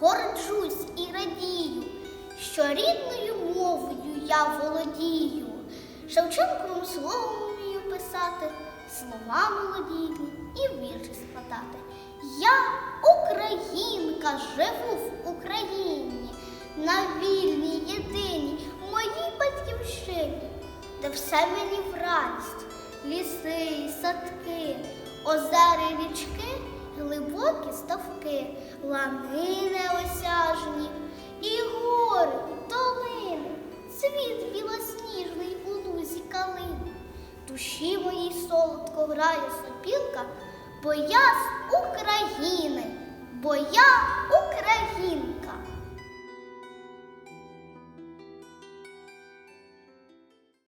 горджусь і радію, що рідною мовою я володію. Шевченковим словом вмію писати, слова молодійні і вірші складати. Я українка, живу в Україні, на вільній, єдиній моїй батьківщині, де все мені в радість, ліси садки, озери річки, ставки, лани неосяжні, і гори, долини, світ білосніжний у лузі калини. Душі моїй солодко грає сопілка, бо я з України, бо я.